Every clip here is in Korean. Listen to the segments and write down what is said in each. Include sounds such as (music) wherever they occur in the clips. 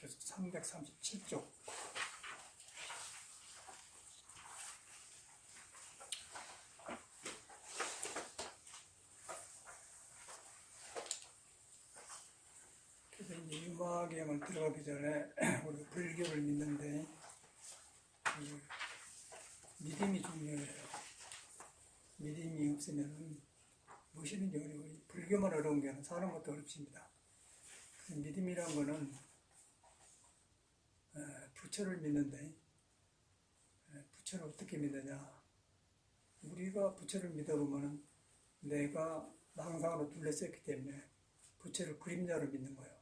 계속 337쪽. 그래서 이제 유마경을 들어가기 전에 (clears throat) 우리 불교를 믿는데 그 믿음이 중요해요. 믿음이 없으면 무엇이든지 어려워요. 불교만 어려운 게 아니라 사는 것도 어렵습니다. 믿음이란 거는 어, 부처를 믿는데 어, 부처를 어떻게 믿느냐? 우리가 부처를 믿어보면 내가 망상으로 둘러싸였기 때문에 부처를 그림자로 믿는 거예요.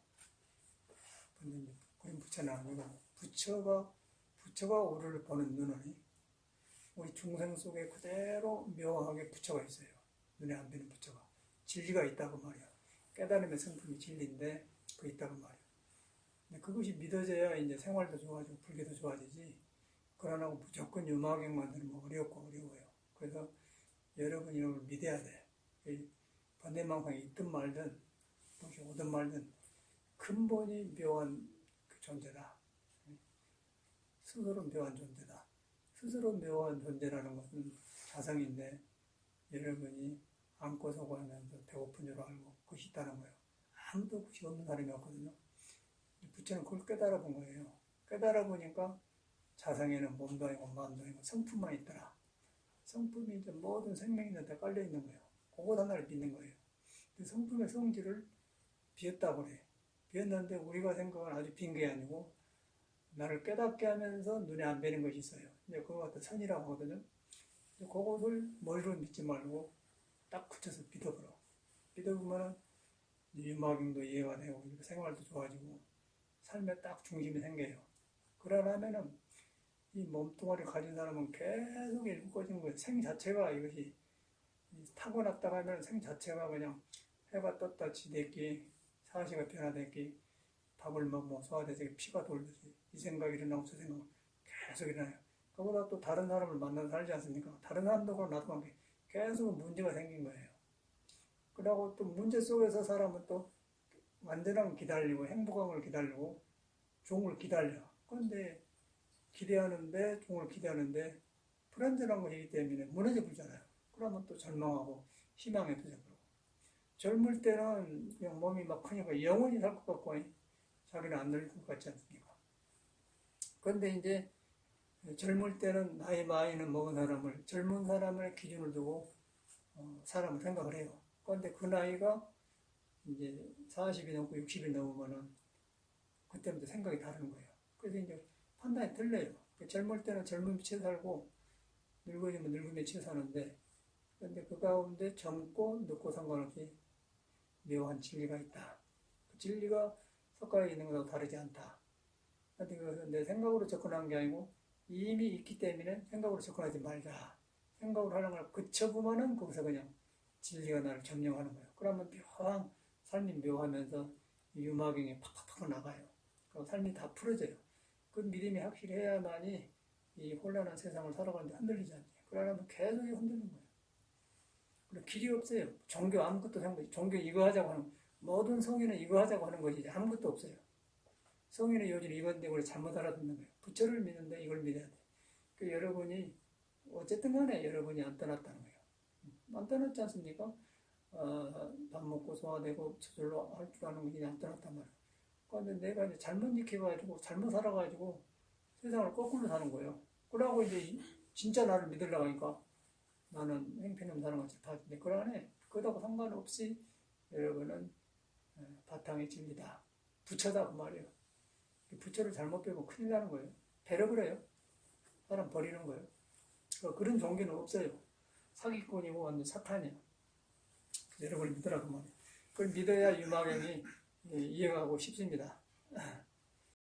근데 그림 부처는 아니고 부처가 부처가 우리를 보는 눈은 우리 중생 속에 그대로 묘하게 부처가 있어요. 눈에 안 뵈는 부처가 진리가 있다고 말이야. 깨달음의 성품이 진리인데 그 있다고 말이야. 근데 그것이 믿어져야 이제 생활도 좋아지고 불교도 좋아지지. 그러나 무조건 유마경만 들으면 어렵고 어려워요. 그래서 여러분이 이걸 믿어야 돼. 이 번뇌망상이 있든 말든 무엇이 오든 말든 근본이 묘한 그 존재다. 스스로 묘한 존재다. 스스로 묘한 존재라는 것은 자성인데 여러분이 안고 서고 하면서 배고픈 줄 알고 그것이 있다는 거예요. 아무도 그것이 없는 사람이 없거든요. 부처는 그걸 깨달아 본 거예요. 깨달아 보니까 자성에는 몸도 아니고 마음도 아니고 성품만 있더라. 성품이 이제 모든 생명이 다 깔려 있는 거예요. 그것 하나를 믿는 거예요. 그 성품의 성질을 비었다고 그래. 비었는데 우리가 생각은 아주 빈 게 아니고 나를 깨닫게 하면서 눈에 안 뵈는 것이 있어요. 이제 그거 갖다 선이라고 하거든요. 그것을 머리로 믿지 말고 딱 붙여서 믿어보라. 믿어보면은 유마경도 이해가 되고 생활도 좋아지고 삶에 딱 중심이 생겨요. 그러려면은 이 몸뚱아리 가진 사람은 계속 꺼진 거예요. 생 자체가 이것이 타고났다 하면 생 자체가 그냥 해가 떴다 지댔기 사시가 변화됐기 밥을 먹고 소화돼서 피가 돌듯이 이 생각 일어나고 저 생각 계속 일어나요. 그보다 또 다른 사람을 만나서 살지 않습니까? 다른 사람도 그럼 나도 관계 계속 문제가 생긴 거예요. 그러고 또 문제 속에서 사람은 또 완전한 기다리고 행복한 걸 기다리고 종을 기다려. 그런데 기대하는데 종을 기대하는데 불안전한 것이기 때문에 무너져 버리잖아요. 그러면 또 절망하고 희망에 빠져버리고 젊을 때는 그냥 몸이 막 크니까 영원히 살 것 같고 자기는 안 늙을 것 같지 않습니까? 그런데 이제 젊을 때는 나이 많이는 먹은 사람을 젊은 사람을 기준을 두고 어, 사람을 생각을 해요. 그런데 그 나이가 이제 40이 넘고 60이 넘으면은 그때부터 생각이 다른 거예요. 그래서 이제 판단이 틀려요. 그 젊을 때는 젊은 미쳐 살고 늙어지면 늙은 미쳐 사는데 그런데 그 가운데 젊고 늙고 상관없이 묘한 진리가 있다. 그 진리가 석가에 있는 것하고 다르지 않다. 그내 생각으로 접근한 게 아니고 이미 있기 때문에 생각으로 접근하지 말자. 생각으로 하는 걸 그쳐보면은 거기서 그냥 진리가 나를 점령하는 거예요. 그러면 묘한 삶이 묘하면서 유마경이 팍팍팍 나가요. 그럼 삶이 다 풀어져요. 그 믿음이 확실해야만이 이 혼란한 세상을 살아가는데 흔들리지 않지. 그러려면 계속 흔들리는 거예요. 그리고 길이 없어요. 종교 아무것도 생각, 종교 이거 하자고 하는, 모든 성인은 이거 하자고 하는 것이지 아무것도 없어요. 성인은 요즘 이건데 우리 잘못 알아듣는 거예요. 부처를 믿는데 이걸 믿어야 돼. 그 여러분이 어쨌든 간에 여러분이 안 떠났다는 거예요. 안 떠났지 않습니까? 어, 밥 먹고 소화되고 저절로 할 줄 아는 것이 안 떠났단 말이에요. 그런데 내가 이제 잘못 익혀가지고 잘못 살아가지고 세상을 거꾸로 사는 거예요. 그러고 이제 진짜 나를 믿으려고 하니까 나는 행편없는 사람 같이 봐는데 그 안에 그거하고 상관없이 여러분은 어, 바탕이 진리다. 부처다 그 말이에요. 부처를 잘못 배우면 큰일 나는 거예요. 배려그래요. 사람 버리는 거예요. 그러니까 그런 종교는 없어요. 사기꾼이고 완전 사탄이야. 여러분을 믿으라고 말이에요. 그걸 믿어야 유마경이 이해가고 싶습니다.